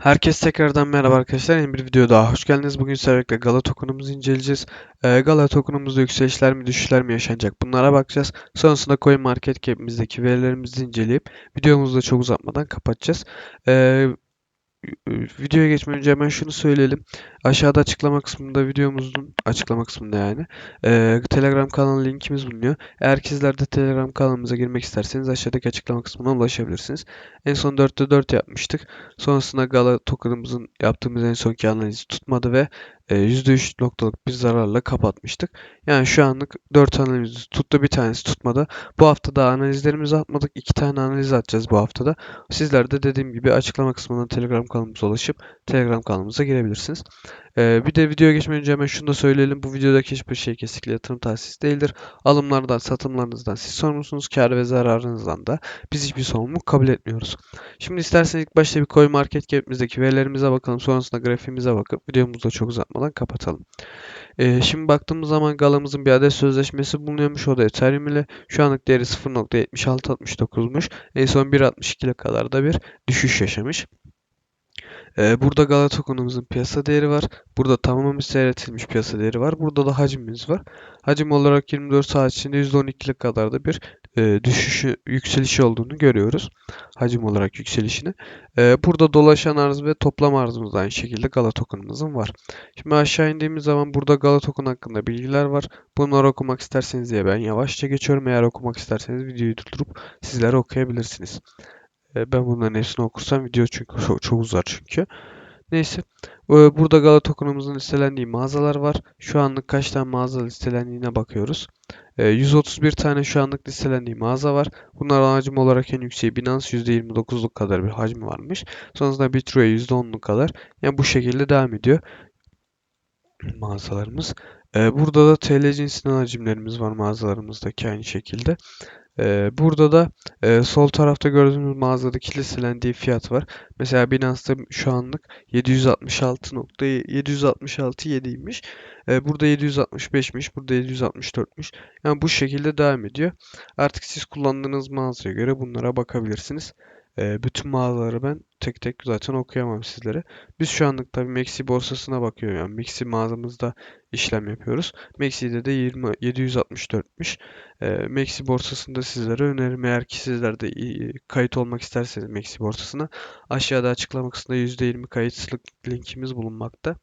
Herkes tekrardan merhaba arkadaşlar. Yeni bir video daha hoş geldiniz. Bugün sizlerle Gala token'umuzu inceleyeceğiz. Ee, Gala token'umuzda yükselişler mi düşüşler mi yaşanacak bunlara bakacağız. Sonrasında Coin Market Cap'imizdeki verilerimizi inceleyip videomuzu da çok uzatmadan kapatacağız. Ee, videoya geçmeden önce hemen şunu söyleyelim. Aşağıda açıklama kısmında videomuzun açıklama kısmında yani e, Telegram kanalı linkimiz bulunuyor. Eğer sizler de Telegram kanalımıza girmek isterseniz aşağıdaki açıklama kısmına ulaşabilirsiniz. En son 4'te 4 yapmıştık. Sonrasında Gala token'ımızın yaptığımız en sonki analizi tutmadı ve e, %3 noktalık bir zararla kapatmıştık. Yani şu anlık 4 analiz tuttu bir tanesi tutmadı. Bu hafta da analizlerimizi atmadık. 2 tane analiz atacağız bu haftada. Sizler de dediğim gibi açıklama kısmından Telegram kanalımıza ulaşıp Telegram kanalımıza girebilirsiniz. Ee, bir de videoya geçmeden önce hemen şunu da söyleyelim. Bu videodaki hiçbir şey kesinlikle yatırım tavsiyesi değildir. Alımlardan, satımlarınızdan siz sorumlusunuz. Kar ve zararınızdan da biz hiçbir sorumluluk kabul etmiyoruz. Şimdi isterseniz ilk başta bir Coin Market Cap'imizdeki verilerimize bakalım. Sonrasında grafiğimize bakıp videomuzu da çok uzatmadan kapatalım. Ee, şimdi baktığımız zaman Gala'mızın bir adet sözleşmesi bulunuyormuş. O da Ethereum ile. Şu anlık değeri 0.7669'muş. En son 1.62'le kadar da bir düşüş yaşamış. Ee, burada Galata token'ımızın piyasa değeri var. Burada tamamen seyretilmiş piyasa değeri var. Burada da hacmimiz var. Hacim olarak 24 saat içinde %12'lik kadar da bir e, düşüşü, yükselişi olduğunu görüyoruz. Hacim olarak yükselişini. E, burada dolaşan arz ve toplam arzımız aynı şekilde Gala token'ımızın var. Şimdi aşağı indiğimiz zaman burada Gala token hakkında bilgiler var. Bunları okumak isterseniz diye ben yavaşça geçiyorum. Eğer okumak isterseniz videoyu durdurup sizler okuyabilirsiniz. E, ben bunların hepsini okursam video çünkü çok, çok uzar çünkü. Neyse. E, burada Gala token'ımızın listelendiği mağazalar var. Şu anlık kaç tane mağaza listelendiğine bakıyoruz. 131 e, tane şu anlık listelendiği mağaza var. Bunlar hacim olarak en yükseği Binance %29'luk kadar bir hacmi varmış. Sonrasında Bitro'ya %10'luk kadar. Yani bu şekilde devam ediyor mağazalarımız. Burada da TL cinsinden hacimlerimiz var mağazalarımızdaki aynı şekilde. Ee, burada da e, sol tarafta gördüğünüz mağazadaki listelendiği fiyat var. Mesela Binance'da şu anlık 766.766.7'ymiş. Ee, burada 765'miş. Burada 764'müş. Yani bu şekilde devam ediyor. Artık siz kullandığınız mağazaya göre bunlara bakabilirsiniz. Ee, bütün mağazaları ben tek tek zaten okuyamam sizlere. Biz şu anlık tabii Maxi borsasına bakıyor yani Maxi mağazamızda işlem yapıyoruz. Maxi'de de 20 764'müş. E, Maxi borsasında sizlere öneririm. Eğer ki sizler de kayıt olmak isterseniz Maxi borsasına aşağıda açıklama kısmında %20 kayıtlık linkimiz bulunmakta.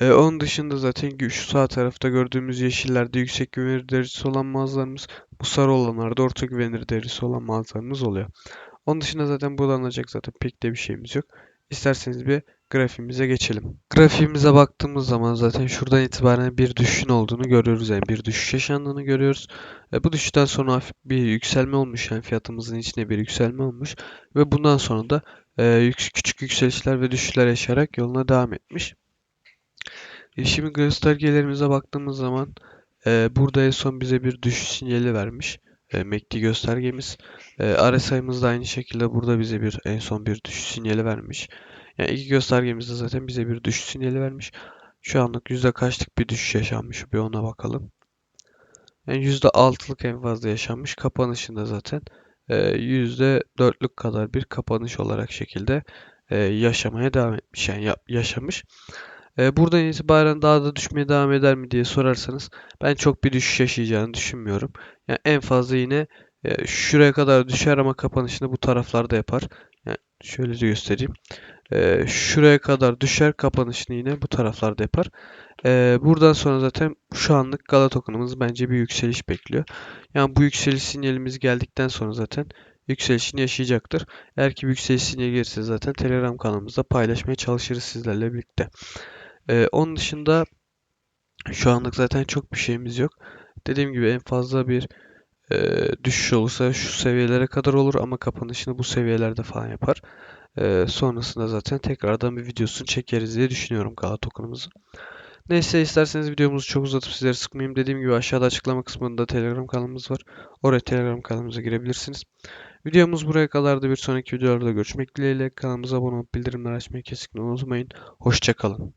Ee, onun dışında zaten şu sağ tarafta gördüğümüz yeşillerde yüksek güvenilir derecesi olan mağazalarımız, bu sarı olanlarda orta güvenilir derecesi olan mağazalarımız oluyor. Onun dışında zaten bulanacak zaten pek de bir şeyimiz yok. İsterseniz bir grafiğimize geçelim. Grafiğimize baktığımız zaman zaten şuradan itibaren bir düşüşün olduğunu görüyoruz. Yani bir düşüş yaşandığını görüyoruz. E, bu düşüşten sonra bir yükselme olmuş. Yani fiyatımızın içine bir yükselme olmuş. Ve bundan sonra da e, küçük yükselişler ve düşüşler yaşayarak yoluna devam etmiş. E, şimdi göstergelerimize baktığımız zaman e, burada en son bize bir düşüş sinyali vermiş. E, MACD göstergemiz. E, RSI'mız da aynı şekilde burada bize bir en son bir düşüş sinyali vermiş. Yani iki göstergemizde zaten bize bir düşüş sinyali vermiş. Şu anlık yüzde kaçlık bir düşüş yaşanmış bir ona bakalım. Yani yüzde altılık en fazla yaşanmış. Kapanışında zaten e, yüzde dörtlük kadar bir kapanış olarak şekilde e, yaşamaya devam etmiş. Yani yaşamış. E, buradan itibaren daha da düşmeye devam eder mi diye sorarsanız ben çok bir düşüş yaşayacağını düşünmüyorum. Yani en fazla yine şuraya kadar düşer ama kapanışını bu taraflarda yapar. Yani şöyle de göstereyim. E, şuraya kadar düşer kapanışını yine bu taraflarda yapar. E, buradan sonra zaten şu anlık Gala tokenımız bence bir yükseliş bekliyor. Yani bu yükseliş sinyalimiz geldikten sonra zaten yükselişini yaşayacaktır. Eğer ki bir yükseliş sinyali gelirse zaten Telegram kanalımızda paylaşmaya çalışırız sizlerle birlikte. E, onun dışında şu anlık zaten çok bir şeyimiz yok. Dediğim gibi en fazla bir e, düşüş olursa şu seviyelere kadar olur ama kapanışını bu seviyelerde falan yapar. Ee, sonrasında zaten tekrardan bir videosunu çekeriz diye düşünüyorum Gala tokenımızın. Neyse isterseniz videomuzu çok uzatıp sizleri sıkmayayım. Dediğim gibi aşağıda açıklama kısmında Telegram kanalımız var. Oraya Telegram kanalımıza girebilirsiniz. Videomuz buraya kadardı. Bir sonraki videolarda görüşmek dileğiyle. Kanalımıza abone olup bildirimleri açmayı kesinlikle unutmayın. Hoşçakalın.